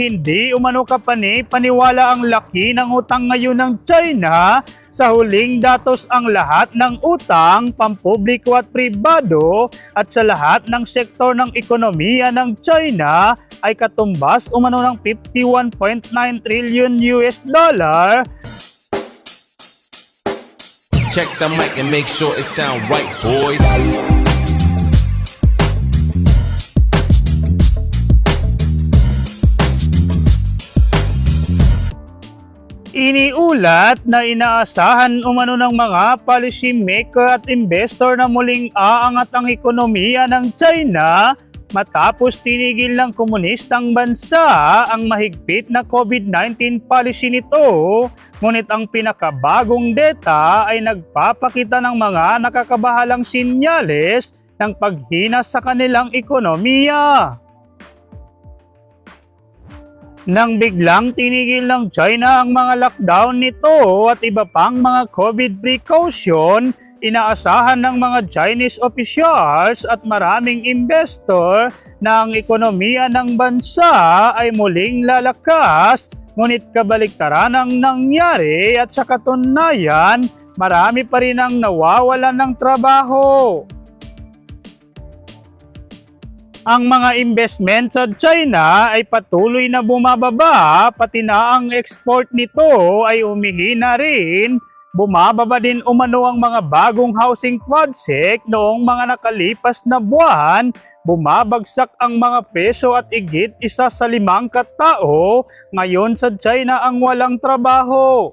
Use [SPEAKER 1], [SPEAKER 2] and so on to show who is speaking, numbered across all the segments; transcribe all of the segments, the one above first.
[SPEAKER 1] Hindi umano kapani paniwala ang laki ng utang ngayon ng China. Sa huling datos ang lahat ng utang, pampubliko at pribado at sa lahat ng sektor ng ekonomiya ng China ay katumbas umano ng 51.9 trillion US dollar
[SPEAKER 2] Check the mic and make sure it sound right, boys.
[SPEAKER 1] Iniulat na inaasahan umano ng mga policy maker at investor na muling aangat ang ekonomiya ng China matapos tinigil ng komunistang bansa ang mahigpit na COVID-19 policy nito. Ngunit ang pinakabagong data ay nagpapakita ng mga nakakabahalang sinyales ng paghina sa kanilang ekonomiya. Nang biglang tinigil ng China ang mga lockdown nito at iba pang mga COVID precaution, inaasahan ng mga Chinese officials at maraming investor na ang ekonomiya ng bansa ay muling lalakas ngunit kabaliktaran ang nangyari at sa katunayan marami pa rin ang nawawalan ng trabaho. Ang mga investment sa China ay patuloy na bumababa, pati na ang export nito ay umihina rin. Bumababa din umano ang mga bagong housing project noong mga nakalipas na buwan. Bumabagsak ang mga peso at igit isa sa limang katao. Ngayon sa China ang walang trabaho.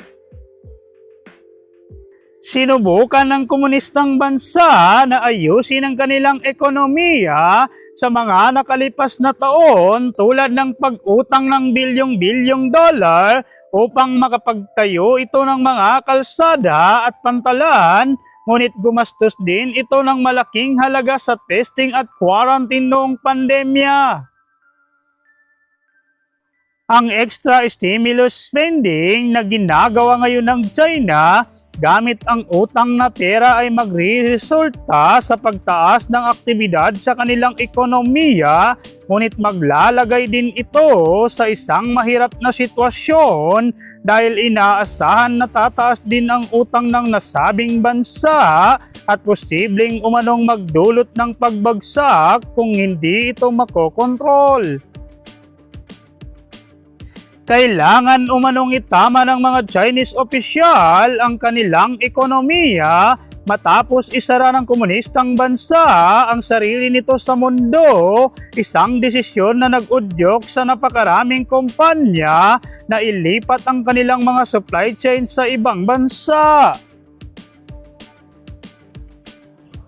[SPEAKER 1] Sinubukan ng komunistang bansa na ayusin ang kanilang ekonomiya sa mga nakalipas na taon tulad ng pag-utang ng bilyong-bilyong dollar upang makapagtayo ito ng mga kalsada at pantalan ngunit gumastos din ito ng malaking halaga sa testing at quarantine noong pandemya. Ang extra stimulus spending na ginagawa ngayon ng China gamit ang utang na pera ay magre-resulta sa pagtaas ng aktibidad sa kanilang ekonomiya ngunit maglalagay din ito sa isang mahirap na sitwasyon dahil inaasahan na tataas din ang utang ng nasabing bansa at posibleng umanong magdulot ng pagbagsak kung hindi ito makokontrol. Kailangan umanong itama ng mga Chinese opisyal ang kanilang ekonomiya matapos isara ng komunistang bansa ang sarili nito sa mundo, isang desisyon na nag-udyok sa napakaraming kumpanya na ilipat ang kanilang mga supply chain sa ibang bansa.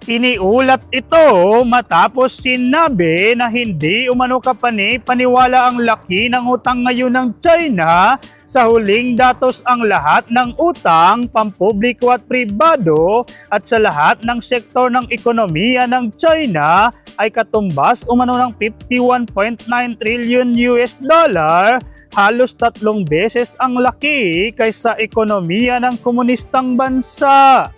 [SPEAKER 1] Iniulat ito matapos sinabi na hindi umano kapani paniwala ang laki ng utang ngayon ng China. Sa huling datos ang lahat ng utang, pampubliko at pribado at sa lahat ng sektor ng ekonomiya ng China ay katumbas umano ng 51.9 trillion US dollar, halos tatlong beses ang laki kaysa ekonomiya ng komunistang bansa.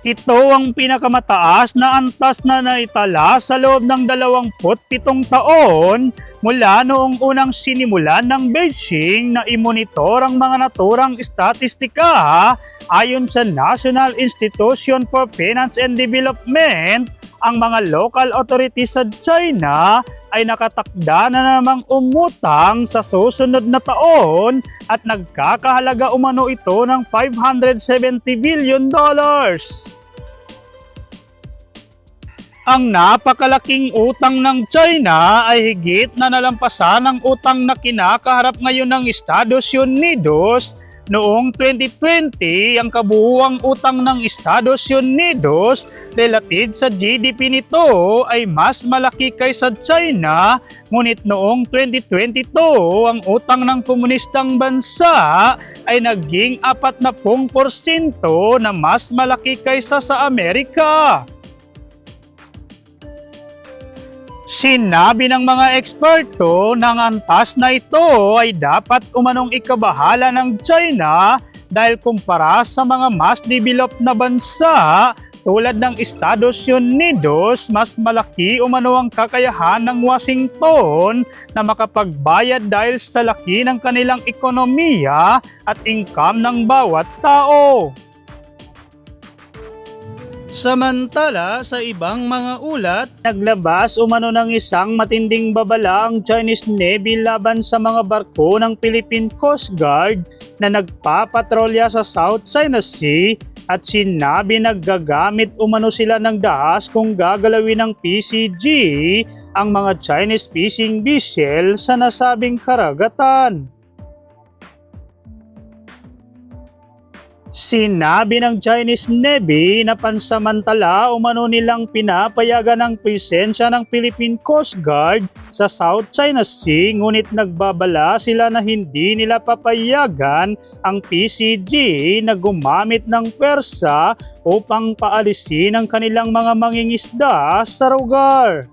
[SPEAKER 1] Ito ang pinakamataas na antas na naitala sa loob ng 27 taon mula noong unang sinimulan ng Beijing na imonitor ang mga naturang estatistika ayon sa National Institution for Finance and Development ang mga local authorities sa China ay nakatakda na namang umutang sa susunod na taon at nagkakahalaga umano ito ng 570 billion dollars. Ang napakalaking utang ng China ay higit na nalampasan ang utang na kinakaharap ngayon ng Estados Unidos Noong 2020, ang kabuuang utang ng Estados Unidos relative sa GDP nito ay mas malaki kaysa China, ngunit noong 2022, ang utang ng komunistang bansa ay naging 40% na mas malaki kaysa sa Amerika. Sinabi ng mga eksperto ng antas na ito ay dapat umanong ikabahala ng China dahil kumpara sa mga mas developed na bansa, tulad ng Estados Unidos, mas malaki umano ang kakayahan ng Washington na makapagbayad dahil sa laki ng kanilang ekonomiya at income ng bawat tao. Samantala, sa ibang mga ulat, naglabas umano ng isang matinding babala ang Chinese Navy laban sa mga barko ng Philippine Coast Guard na nagpapatrolya sa South China Sea at sinabi naggagamit umano sila ng dahas kung gagalawin ng PCG ang mga Chinese fishing vessel sa nasabing karagatan. Sinabi ng Chinese Navy na pansamantala umano nilang pinapayagan ang presensya ng Philippine Coast Guard sa South China Sea ngunit nagbabala sila na hindi nila papayagan ang PCG na gumamit ng pwersa upang paalisin ang kanilang mga mangingisda sa lugar.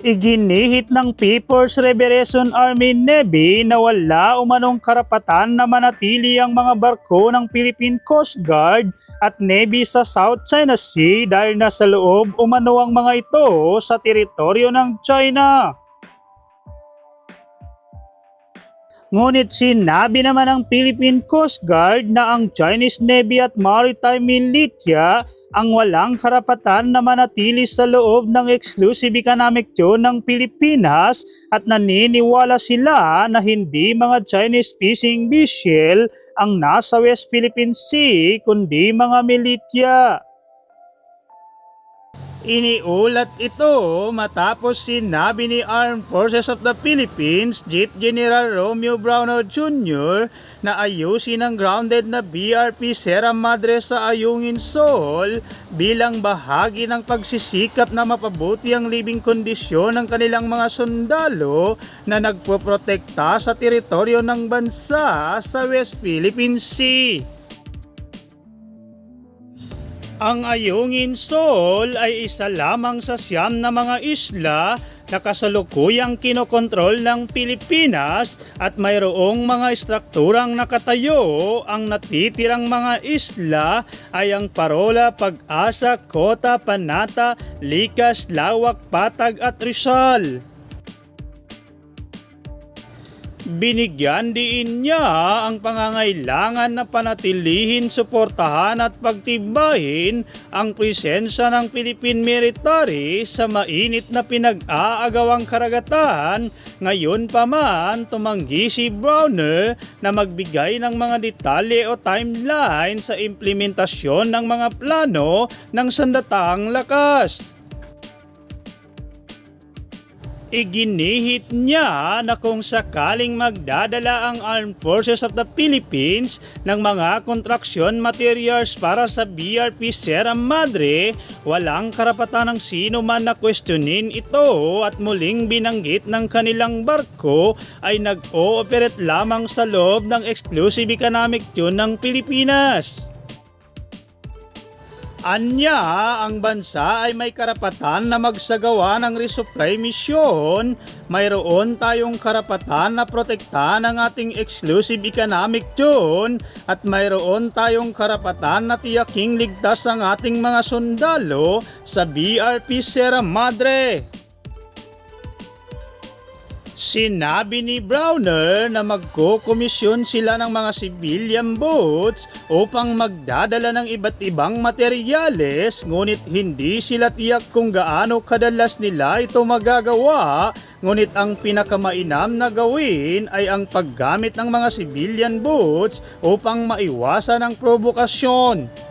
[SPEAKER 1] Iginihit ng People's Liberation Army Navy na wala umanong karapatan na manatili ang mga barko ng Philippine Coast Guard at Navy sa South China Sea dahil nasa loob umano ang mga ito sa teritoryo ng China. Ngunit sinabi naman ng Philippine Coast Guard na ang Chinese Navy at Maritime Militia ang walang karapatan na manatili sa loob ng exclusive economic zone ng Pilipinas at naniniwala sila na hindi mga Chinese fishing vessel ang nasa West Philippine Sea kundi mga militia. Iniulat ito matapos sinabi ni Armed Forces of the Philippines Chief General Romeo Browner Jr. na ayusin ang grounded na BRP Sierra Madre sa Ayungin Sol bilang bahagi ng pagsisikap na mapabuti ang living kondisyon ng kanilang mga sundalo na nagpoprotekta sa teritoryo ng bansa sa West Philippine Sea. Ang Ayungin Sol ay isa lamang sa siyam na mga isla na kasalukuyang kinokontrol ng Pilipinas at mayroong mga estrukturang nakatayo. Ang natitirang mga isla ay ang Parola, Pag-asa, Kota, Panata, Likas, Lawak, Patag at Rizal. Binigyan diin niya ang pangangailangan na panatilihin, suportahan at pagtibayin ang presensya ng Philippine Military sa mainit na pinag-aagawang karagatan. Ngayon pa man, tumanggi si Browner na magbigay ng mga detalye o timeline sa implementasyon ng mga plano ng sandatang lakas. Iginihit niya na kung sakaling magdadala ang Armed Forces of the Philippines ng mga kontraksyon materials para sa BRP Sierra Madre, walang karapatan ng sino man na questionin ito at muling binanggit ng kanilang barko ay nag-ooperate lamang sa loob ng exclusive economic zone ng Pilipinas. Anya, ang bansa ay may karapatan na magsagawa ng resupply mission. Mayroon tayong karapatan na protektahan ang ating exclusive economic zone at mayroon tayong karapatan na tiyaking ligtas ang ating mga sundalo sa BRP Sierra Madre. Sinabi ni Browner na magkokomisyon sila ng mga civilian boats upang magdadala ng iba't ibang materyales ngunit hindi sila tiyak kung gaano kadalas nila ito magagawa ngunit ang pinakamainam na gawin ay ang paggamit ng mga civilian boats upang maiwasan ang provokasyon.